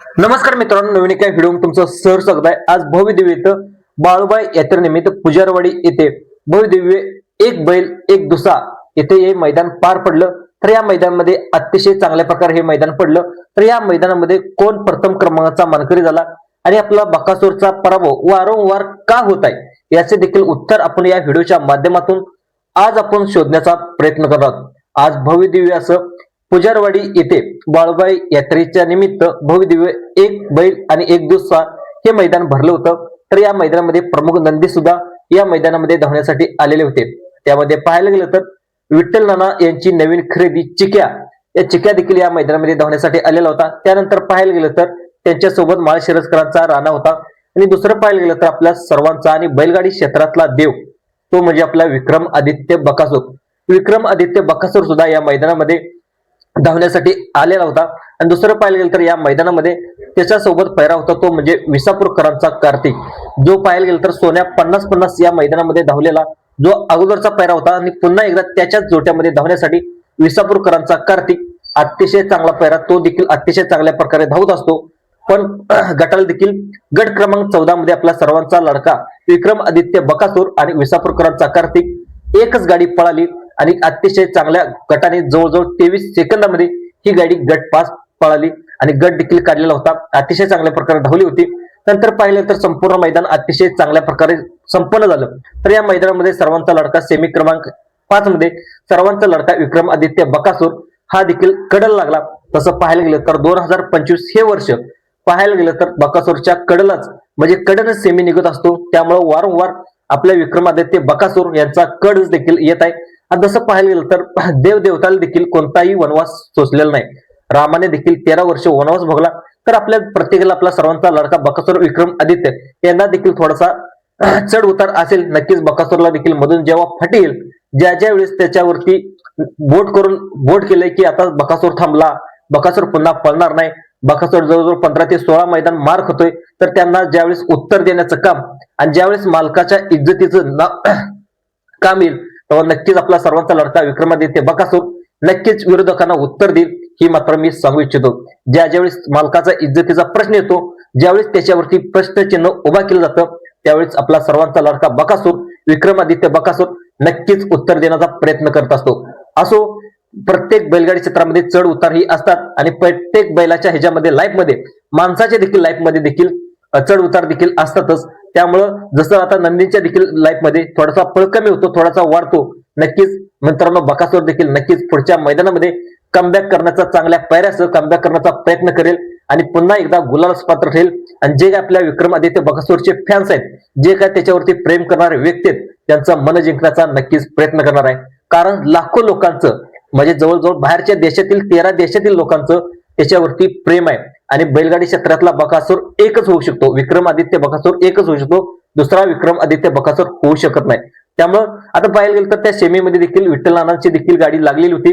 नमस्कार मित्रांनो नवीन एका व्हिडिओ तुमचं सर स्वागत आहे. आज भव्य इथं बाळूबाई यात्रेनिमित्त पुजारवाडी येथे भव्य दिव्य एक बैल एक दुसा येथे हे मैदान पार पडलं. तर या मैदानामध्ये अतिशय चांगल्या प्रकारे हे मैदान पडलं. तर या मैदानामध्ये कोण प्रथम क्रमांकाचा मानकरी झाला आणि आपला बकासूरचा पराभव वारंवार का होत आहे याचे देखील उत्तर आपण या व्हिडिओच्या माध्यमातून आज आपण शोधण्याचा प्रयत्न करत आहोत. आज भव्य दिव्य असं पुजारवाडी येथे बाळूबाई यात्रेच्या निमित्त भव्य एक बैल आणि एक दुसरा हे मैदान भरलं होतं. तर या मैदानामध्ये प्रमुख नंदी सुद्धा या मैदानामध्ये धावण्यासाठी आलेले होते. त्यामध्ये पाहायला गेलं तर विठ्ठल नाना यांची नवीन खरेदी चिक्या या चिक्या देखील या मैदानामध्ये धावण्यासाठी आलेला होता. त्यानंतर पाहायला गेलं तर त्यांच्यासोबत माळ माळशिरसकरांचा राणा होता. आणि दुसरं पाहायला गेलं तर आपल्या सर्वांचा आणि बैलगाडी क्षेत्रातला देव तो म्हणजे आपला विक्रम आदित्य बकासूर. विक्रम आदित्य बकासूर सुद्धा या मैदानामध्ये धावण्यासाठी आलेला होता. आणि दुसरं पाहायला गेलं तर या मैदानामध्ये त्याच्यासोबत पैरा होता तो म्हणजे विसापूरकरांचा कार्तिक. जो पाहायला गेलं तर सोन्या पन्नास पन्नास या मैदानामध्ये धावलेला जो अगोदरचा पैरा होता आणि पुन्हा एकदा त्याच्याच जोट्यामध्ये धावण्यासाठी विसापूरकरांचा कार्तिक अतिशय चांगला पैरा तो देखील अतिशय चांगल्या प्रकारे धावत असतो. पण गटाला देखील गट क्रमांक चौदा मध्ये आपला सर्वांचा लडका विक्रम आदित्य बकासूर आणि विसापूरकरांचा कार्तिक एकच गाडी पळाली. आणि अतिशय चांगल्या गटाने जवळजवळ तेवीस सेकंदामध्ये ही गाडी गट पास पळाली आणि गट देखील काढलेला होता. अतिशय चांगल्या प्रकारे धावली होती. नंतर पाहिलं तर संपूर्ण मैदान अतिशय चांगल्या प्रकारे संपन्न झालं. तर या मैदानामध्ये सर्वांचा लढका सेमी क्रमांक पाच मध्ये सर्वांचा लढका विक्रम आदित्य बकासूर हा देखील कडल लागला. तसं पाहायला गेलं तर दोन हजार पंचवीस हे वर्ष पाहायला गेलं तर बकासूरच्या कडलाच म्हणजे कडनच सेमी निघत असतो. त्यामुळे वारंवार आपल्या विक्रमादित्य बकासूर यांचा कडच देखील येत आहे. जसं पाहायला गेलं तर देव देवताला देखील कोणताही वनवास सोसलेला नाही. रामाने देखील तेरा वर्ष वनवास भोगला. तर आपल्या प्रत्येकाला आपला सर्वांचा लडका बकासूर विक्रम आदित्य यांना देखील थोडासा चढ उतार असेल. नक्कीच बकासूरला देखील मधून जेव्हा फटेल ज्या ज्या वेळेस त्याच्यावरती बोट करून बोट केलंय की आता बकासूर थांबला बकासूर पुन्हा पळणार नाही बकासूर जवळजवळ पंधरा ते सोळा मैदान मार खातोय तर त्यांना ज्यावेळेस उत्तर देण्याचं काम आणि ज्यावेळेस मालकाच्या इज्जतीचं ना- काम येईल तेव्हा नक्कीच आपला सर्वांचा लढता विक्रमादित्य बकासूर नक्कीच विरोधकांना उत्तर देईल ही मात्र मी सांगू इच्छितो. ज्या ज्यावेळेस मालकाचा इज्जतीचा प्रश्न येतो ज्यावेळेस त्याच्यावरती प्रश्नचिन्ह उभा केलं जातं त्यावेळेस आपला सर्वांचा लढता बकासूर विक्रमादित्य बकासूर नक्कीच उत्तर देण्याचा प्रयत्न करत असतो. असो प्रत्येक बैलगाडी क्षेत्रामध्ये चढ उतार ही असतात आणि प्रत्येक बैलाच्या ह्याच्यामध्ये लाईफमध्ये माणसाच्या देखील लाईफमध्ये देखील चढ उतार देखील असतातच. त्यामुळं जसं आता नंदीच्या देखील लाईफमध्ये थोडासा पळ कमी होतो थोडासा वाढतो नक्कीच मित्रांनो बकासूर देखील नक्कीच पुढच्या मैदानामध्ये कमबॅक करण्याचा चांगल्या पायऱ्यासह कमबॅक करण्याचा प्रयत्न करेल. आणि पुन्हा एकदा गुलालच पात्र ठरेल. आणि जे काय आपल्या विक्रमादित्य बकासूरचे फॅन्स आहेत जे काय त्याच्यावरती प्रेम करणारे व्यक्ती आहेत त्यांचं मन जिंकण्याचा नक्कीच प्रयत्न करणार आहे. कारण लाखो लोकांचं म्हणजे जवळजवळ बाहेरच्या देशातील तेरा देशातील लोकांचं त्याच्यावरती प्रेम आहे. आणि बैलगाडी क्षेत्रातला बकासूर एकच होऊ शकतो. विक्रमादित्य बकासूर एकच होऊ शकतो. दुसरा विक्रम आदित्य बकासूर होऊ शकत नाही. त्यामुळं आता पाहायला गेलं तर त्या सेमीमध्ये देखील विठ्ठल नानांची देखील गाडी लागलेली होती.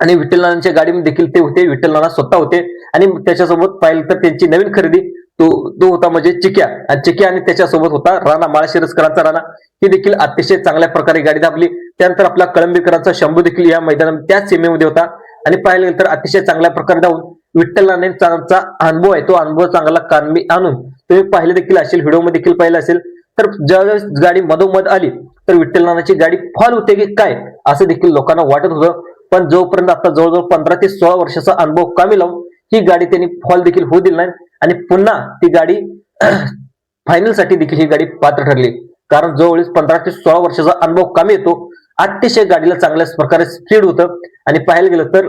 आणि विठ्ठल नानांच्या गाडीमध्ये देखील ते होते. विठ्ठल नाना स्वतः होते. आणि त्याच्यासोबत पाहिलं तर त्यांची नवीन खरेदी तो तो होता म्हणजे चिक्या. आणि चिक्या आणि त्याच्यासोबत होता राणा माळशिरसकरांचा राणा. ही देखील अतिशय चांगल्या प्रकारे गाडी दाबली. त्यानंतर आपला कळंबीकरांचा शंभू देखील या मैदानात त्याच सीमेमध्ये होता. आणि पाहिलं गेलं तर अतिशय चांगल्या प्रकारे धावून विठ्ठलाने त्यांचा अनुभव आहे. तो अनुभव चांगला कानमी आणून तुम्ही पाहिले देखील असेल व्हिडिओमध्ये देखील पाहिलं असेल तर ज्यावेळेस गाडी मधोमध आली तर विठ्ठलनानाची गाडी फॉल होते की काय असं देखील लोकांना वाटत होतं. पण जोपर्यंत आता जवळजवळ पंधरा ते सोळा वर्षाचा अनुभव कमी लावून ही गाडी त्यांनी फॉल देखील होऊ दिली नाही आणि पुन्हा ती गाडी फायनलसाठी देखील ही गाडी पात्र ठरली. कारण जवळच पंधरा ते सोळा वर्षाचा अनुभव कमी येतो. अतिशय गाडीला चांगल्या प्रकारे स्पीड होतं. आणि पाहायला गेलं तर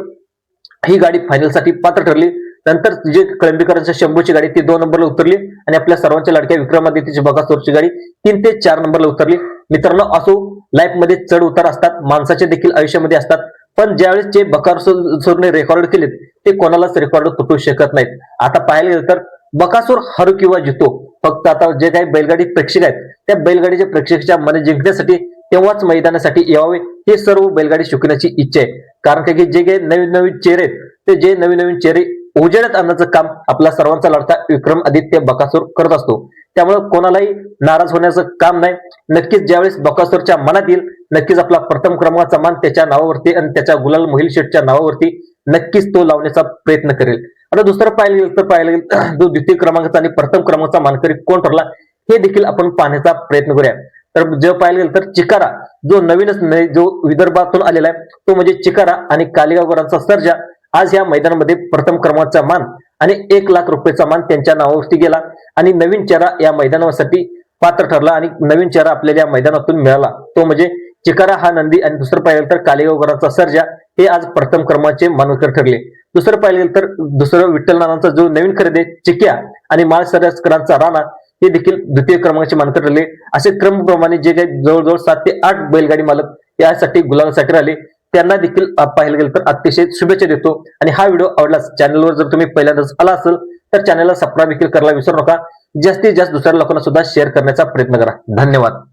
ही गाडी फायनलसाठी पात्र ठरली. नंतर जे कळंबीकरांच्या शंभूची गाडी ती दोन नंबरला उतरली आणि आपल्या सर्वांच्या लडक्या विक्रमादित्यची बकासूरची गाडी तीन ते चार नंबरला उतरली. मित्रांनो असो लाईफमध्ये चढ उतार असतात माणसाचे देखील आयुष्यामध्ये असतात पण ज्यावेळेस जे बकासूरने रेकॉर्ड केलेत ते कोणालाच रेकॉर्ड तुटू शकत नाहीत. आता पाहायला गेलं तर बकासूर हरू किंवा जितो फक्त आता जे काही बैलगाडी प्रेक्षक आहेत त्या बैलगाडीच्या प्रेक्षकाच्या मन जिंकण्यासाठी तेव्हाच मैदानासाठी यावे हे सर्व बैलगाडी शिकण्याची इच्छा आहे. कारण काय की जे काही नवीन नवीन चेहरे आहेत ते जे नवीन नवीन चेहरे उजेडत आणण्याचं काम आपला सर्वांचा लढता विक्रम आदित्य बकासूर करत असतो. त्यामुळे कोणालाही नाराज होण्याचं काम नाही. नक्कीच ज्यावेळेस बकासूरच्या मनात येईल नक्कीच आपला प्रथम क्रमांकाचा मान त्याच्या नावावरती आणि त्याच्या गुलाल मोहिल शेठच्या नावावरती नक्कीच तो लावण्याचा प्रयत्न करेल. आता दुसरं पाहायला गेलं तर पाहायला गेलं जो द्वितीय क्रमांकाचा आणि प्रथम क्रमांकाचा मानकरी कोण ठरला हे देखील आपण पाहण्याचा प्रयत्न करूया. तर जे पाहायला गेलं तर चिकारा जो नवीनच न- जो विदर्भातून आलेला आहे तो म्हणजे चिकारा आणि कालिगावकरांचा सर्जा. आज या मैदानामध्ये प्रथम क्रमांकाचा मान आणि एक लाख रुपयाचा मान त्यांच्या नावावरती गेला आणि नवीन चेहरा या मैदानासाठी पात्र ठरला आणि नवीन चेहरा आपल्याला या मैदानातून मिळाला. तो म्हणजे चिकारा हा नंदी आणि दुसरं पाहिलं तर कालेगावकरांचा सर्जा हे आज प्रथम क्रमांकाचे मानवकर ठरले. दुसरं पाहिलं तर दुसरं विठ्ठल नानांचा जो नवीन खरेदी आहे, चिक्या आणि माळ राणा हे देखील द्वितीय क्रमांकाचे मानकर ठरले असे क्रमप्रमाणे जे काही जवळजवळ सात ते आठ बैलगाडी मालक यासाठी गुलाबासाठी राहिले. त्यांना देखील पाहिलं पाहायला गेलं तर अतिशय शुभेच्छा देतो. आणि हा व्हिडिओ आवडलास चॅनलवर जर तुम्ही पहिल्यांदाच आला असेल तर चॅनलला सबस्क्राईब देखील करायला विसरू नका. जास्तीत जास्त दुसऱ्या लोकांना सुद्धा शेअर करण्याचा प्रयत्न करा. धन्यवाद.